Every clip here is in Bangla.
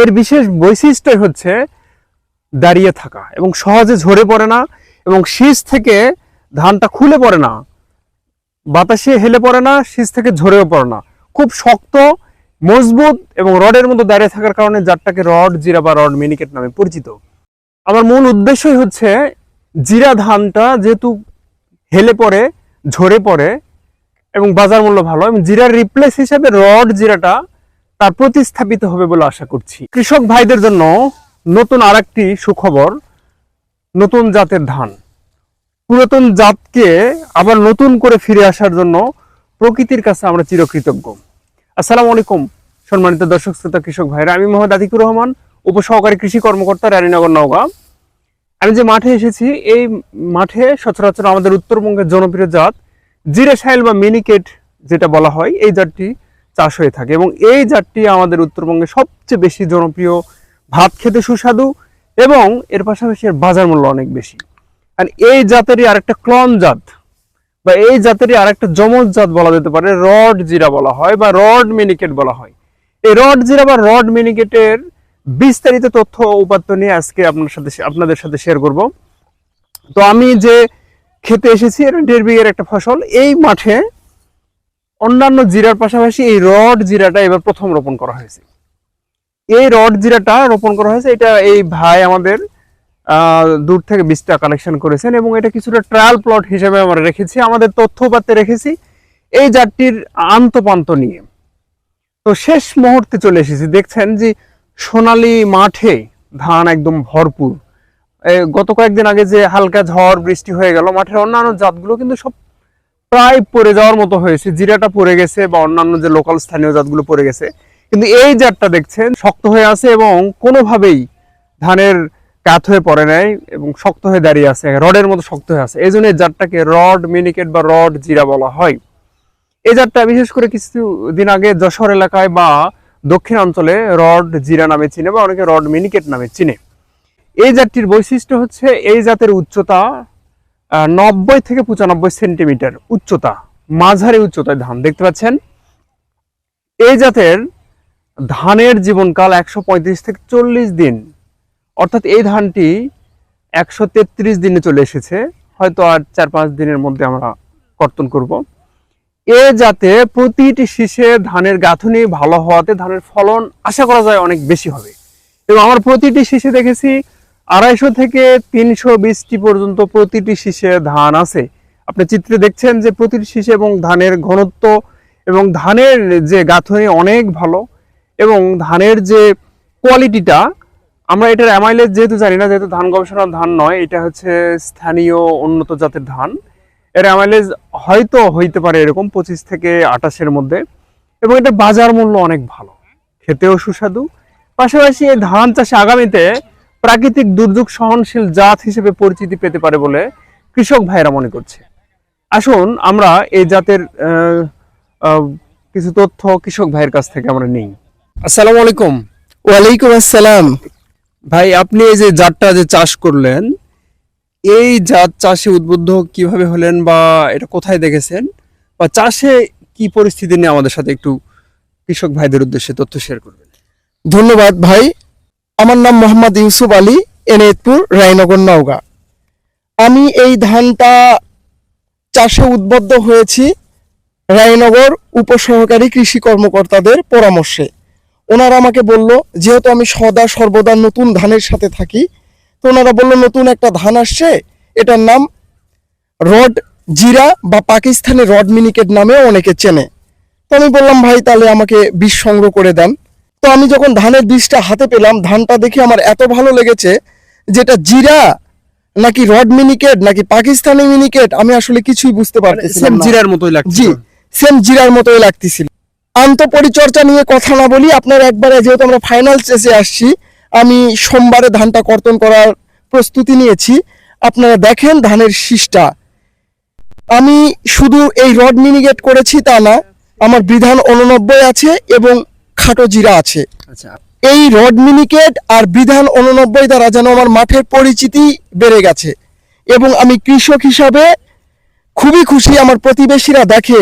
এর বিশেষ বৈশিষ্ট্য হচ্ছে দাঁড়িয়ে থাকা এবং সহজে ঝরে পড়ে না এবং শীষ থেকে ধানটা খুলে পড়ে না, বাতাসে হেলে পড়ে না, শীষ থেকে ঝরেও পড়ে না। খুব শক্ত, মজবুত এবং রডের মতো দাঁড়িয়ে থাকার কারণে জাতটাকে রড জিরা বা রড মিনিকেট নামে পরিচিত। আমার মূল উদ্দেশ্যই হচ্ছে জিরা ধানটা যেহেতু হেলে পড়ে, ঝরে পড়ে এবং বাজার মূল্য ভালো, এবং জিরার রিপ্লেস হিসাবে রড জিরাটা তার প্রতিস্থাপিত হবে বলে আশা করছি। কৃষক ভাইদের জন্য নতুন আরেকটি সুখবর, নতুন জাতের ধান। পুরাতন জাতকে আবার নতুন করে ফিরে আসার জন্য প্রকৃতির কাছে আমরা চিরকৃতজ্ঞ। আসসালামু আলাইকুম, সম্মানিত দর্শক, শ্রোতা, কৃষক ভাইরা। আমি মোহাম্মদ আতিকুর রহমান, উপসহকারী কৃষি কর্মকর্তা রানীনগর, নওগাঁ। আমি যে মাঠে এসেছি, এই মাঠে সচরাচর আমাদের উত্তরবঙ্গের জনপ্রিয় জাত জিরে সাইল বা মিনিকেট, যেটা বলা হয়, এই জাতটি চাষ হয়ে থাকে এবং এই জাতটি আমাদের উত্তরবঙ্গে সবচেয়ে বেশি জনপ্রিয় ভাত খেতে সুস্বাদু এবং এর পাশাপাশি এর বাজার মূল্য অনেক বেশি। আর এই জাতেরই আরেকটা ক্লন জাত বা এই জাতেরই আরেকটা জমজ জাত বলা যেতে পারে, রড জিরা বলা হয় বা রড মিনিকেট বলা হয়। এই রড জিরা বা রড মিনিকেটের বিস্তারিত তথ্য উপাত্ত নিয়ে আজকে আপনার সাথে আপনাদের সাথে শেয়ার করব। তো আমি যে খেতে এসেছি এটা বিঘের একটা ফসল, এই মাঠে অন্যান্য জিরার পাশাপাশি এই রড জিরাটা এবার প্রথম রোপণ করা হয়েছে। এই রড জিরাটা রোপণ করা হয়েছে, এটা এই ভাই আমাদের দূর থেকে বীজটা কালেকশন করেছেন এবং এটা কিছুটা ট্রায়াল প্লট হিসেবে আমরা রেখেছি, আমাদের তথ্য রেখেছি। এই জাতটির আন্তপান্ত নিয়ে। তো শেষ মুহূর্তে চলে এসেছি, দেখছেন যে সোনালী মাঠে ধান একদম ভরপুর। গত কয়েকদিন আগে যে হালকা ঝড়, বৃষ্টি হয়ে গেল, মাঠের অন্যান্য জাতগুলো কিন্তু সব প্রায় পড়ে যাওয়ার মতো হয়েছে। জিরাটা পড়ে গেছে বা অন্যান্য যে লোকাল স্থানীয় জাতগুলো পড়ে গেছে। কিন্তু এই জাতটা দেখছেন, শক্ত হয়ে আছে এবং কোনোভাবেই ধানের কাত হয়ে পড়ে নাই এবং শক্ত হয়ে দাঁড়িয়ে আছে, রডের মতো শক্ত হয়ে আছে। এই জন্য এই জাতটাকে রড মিনিকেট বা রড জিরা বলা হয়। এই জাতটা বিশেষ করে কিছুদিন আগে যশোর এলাকায় বা দক্ষিণ অঞ্চলে রড জিরা নামে চিনে বা অনেকে রড মিনিকেট নামে চিনে। এই জাতটির বৈশিষ্ট্য হচ্ছে এই জাতের উচ্চতা নব্বই থেকে পঁচানব্বই সেন্টিমিটার উচ্চতা, মাঝারি উচ্চতায় ধান। দেখতে পাচ্ছেন? এই জাতের ধানের জীবনকাল একশো পঁয়ত্রিশ থেকে চল্লিশ দিন। অর্থাৎ এই ধানটি একশো তেত্রিশ দিনে চলে এসেছে। হয়তো আর চার পাঁচ দিনের মধ্যে আমরা কর্তন করব। এ যাতে প্রতিটি শীষে ধানের গাঁথুনি ভালো হওয়াতে ধানের ফলন আশা করা যায় অনেক বেশি হবে। এবং আমার প্রতিটি শীষে দেখেছি আড়াইশো থেকে তিনশো বিশটি পর্যন্ত প্রতিটি শীষে ধান আছে। আপনি চিত্রে দেখছেন যে প্রতিটি শীষে এবং ধানের ঘনত্ব এবং ধানের যে গাঁথনি অনেক ভালো এবং ধানের যে কোয়ালিটিটা, আমরা এটার অ্যামাইলেজ যেহেতু জানি না, যেহেতু ধান গবেষণার ধান নয়, এটা হচ্ছে স্থানীয় উন্নত জাতের ধান। এর অ্যামাইলেজ হয়তো হইতে পারে এরকম পঁচিশ থেকে আঠাশের মধ্যে এবং এটা বাজার মূল্য অনেক ভালো। খেতেও সুস্বাদু। পাশাপাশি এই ধান চাষে আগামীতে প্রাকৃতিক দুর্যোগ সহনশীল জাত হিসেবে পরিচিতি পেতে পারে বলে কৃষক ভাইয়েরা মনে করছে। আসুন আমরা এই জাতের কিছু তথ্য কৃষক ভাইয়ের কাছ থেকে আমরা নিই। আসসালামু আলাইকুম। ওয়ালাইকুম আসসালাম। ভাই আপনি এই যে জাতটা যে চাষ করলেন এই জাত চাষে উদ্বুদ্ধ কীভাবে হলেন বা এটা কোথায় দেখেছেন? বা চাষে কি পরিস্থিতি নিয়ে আমাদের সাথে একটু কৃষক ভাইদের উদ্দেশ্যে তথ্য শেয়ার করবেন? ধন্যবাদ ভাই। আমার নাম মোহাম্মদ ইউসুফ আলী, এনায়েতপুর, রায়নগর, নওগাঁ। আমি এই ধানটা চাষে উদ্বুদ্ধ হয়েছি রায়নগর উপসহকারী কৃষি কর্মকর্তাদের পরামর্শে। ওনারা আমাকে বলল, যেহেতু আমি সদা সর্বদা নতুন ধানের সাথে থাকি, তো ওনারা বলল, নতুন একটা ধান আসছে, এটার নাম রড জিরা বা পাকিস্তানি রড মিনিকেট নামেও অনেকে চেনে। তো আমি বললাম, ভাই, তাহলে আমাকে বীজ সংগ্রহ করে দেন। তো আমি যখন ধানের বীজটা হাতে পেলাম ধানটা দেখে আমার এত ভালো লেগেছে যেটা জিরা নাকি রড মিনিকেট নাকি পাকিস্তানি মিনিকেট আমি আসলে কিছুই বুঝতে পারতেছিলাম সেম জিরার মতোই লাগছে জি সেম জিরার মতোই লাগতেছিল। আন্ত পরিচর্যা নিয়ে কথা না বলি আপনার একবারে যেহেতু আমরা ফাইনাল স্টেজে আসছি আমি সোমবারে ধানটা কর্তন করার প্রস্তুতি নিয়েছি। আপনারা দেখেন ধানের শীষটা। আমি শুধু এই রড মিনিগেট করেছি তা না আমার বিধান উননব্বই আছে এবং খাটো জিরা আছে। আচ্ছা এই রড মিনিকেট আর বিধান উননব্বই দ্বারা যেন আমার মাঠের পরিচিতি বেড়ে গেছে এবং আমি কৃষক হিসাবে খুবই খুশি আমার প্রতিবেশীরা দেখে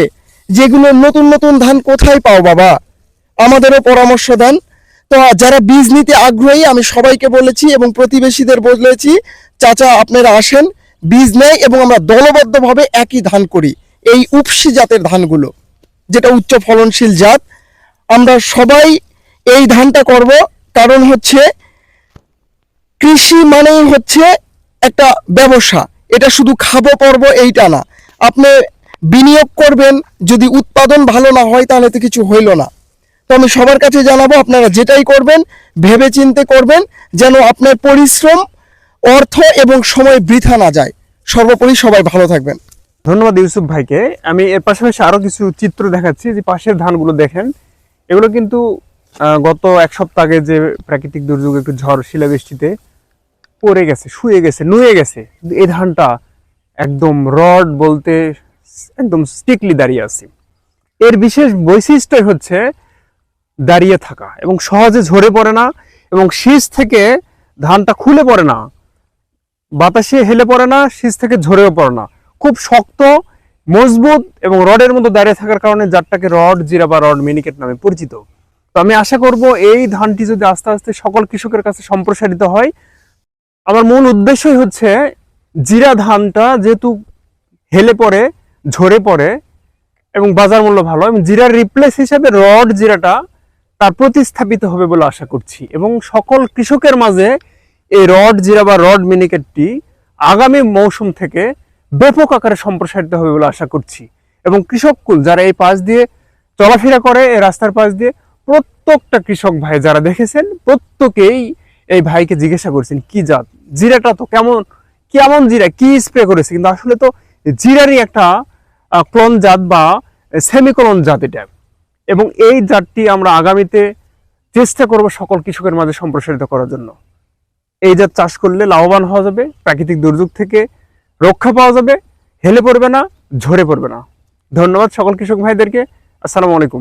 যেগুলো নতুন নতুন ধান কোথায় পাও বাবা? আমাদেরও পরামর্শ দেন। তো তো যারা বীজ নিতে আগ্রহী আমি সবাইকে বলেছি এবং প্রতিবেশীদের বলেছি চাচা আপনারা আসেন বীজ নেয় এবং আমরা দলবদ্ধভাবে একই ধান করি। এই উপসি জাতের ধানগুলো যেটা উচ্চ ফলনশীল জাত আমরা সবাই এই ধানটা করব। কারণ হচ্ছে কৃষি মানেই হচ্ছে একটা ব্যবসা। এটা শুধু খাব, পর্ব এইটা না। আপনি বিনিয়োগ করবেন, যদি উৎপাদন ভালো না হয় তাহলে তো কিছু হইল না। তো আমি সবার কাছে জানাব, আপনারা যেটাই করবেন ভেবে চিন্তে করবেন, যেন আপনার পরিশ্রম, অর্থ এবং সময় বৃথা না যায়। সর্বোপরি সবাই ভালো থাকবেন। ধন্যবাদ ইউসুফ ভাইকে। আমি এর পাশাপাশি আরও কিছু চিত্র দেখাচ্ছি, যে পাশের ধানগুলো দেখেন। এগুলো কিন্তু গত এক সপ্তাহ আগে যে প্রাকৃতিক দুর্যোগ একটু ঝড়, শিলাবৃষ্টিতে পড়ে গেছে, শুয়ে গেছে, নুয়ে গেছে এই ধানটা একদম রড বলতে একদম স্টিকলি দাঁড়িয়ে আছে। এর বিশেষ বৈশিষ্ট্য হচ্ছে দাঁড়িয়ে থাকা এবং সহজে ঝরে পড়ে না এবং শীষ থেকে ধানটা খুলে পড়ে না, বাতাসে হেলে পড়ে না, শীষ থেকে ঝরেও পড়ে না। খুব শক্ত মজবুত এবং রডের মতো দাঁড়িয়ে থাকার কারণে জাতটাকে রড জিরা বা রড মিনিকেট নামে পরিচিত। তো আমি আশা করব এই ধানটি যদি আস্তে আস্তে সকল কৃষকের কাছে সম্প্রসারিত হয়, আমার মূল উদ্দেশ্যই হচ্ছে জিরা ধানটা যেহেতু হেলে পড়ে, ঝরে পড়ে এবং বাজার মূল্য ভালো, এবং জিরার রিপ্লেস হিসাবে রড জিরাটা তার প্রতিস্থাপিত হবে বলে আশা করছি। এবং সকল কৃষকের মাঝে এই রড জিরা বা রড মিনিকেটটি আগামী মৌসুম থেকে ব্যাপক আকারে সম্প্রসারিত হবে বলে আশা করছি। এবং কৃষককুল যারা এই পাশ দিয়ে চলাফেরা করে, এই রাস্তার পাশ দিয়ে, প্রত্যেকটা কৃষক ভাই যারা দেখেছেন, প্রত্যেকেই এই ভাইকে জিজ্ঞাসা করছেন, কি জাত? জিরাটা তো কেমন? কেমন জিরা? কি স্প্রে করেছে? কিন্তু আসলে তো জিরারই একটা ক্লন জাত বা সেমিকলন জাত এটা। এবং এই জাতটি আমরা আগামীতে চেষ্টা করব সকল কৃষকের মাঝে সম্প্রসারিত করার জন্য। এই জাত চাষ করলে লাভবান হওয়া যাবে। প্রাকৃতিক দুর্যোগ থেকে রক্ষা পাওয়া যাবে, হেলে পড়বে না, ঝরে পড়বে না। ধন্যবাদ সকল কৃষক ভাইদেরকে। আসসালামু আলাইকুম।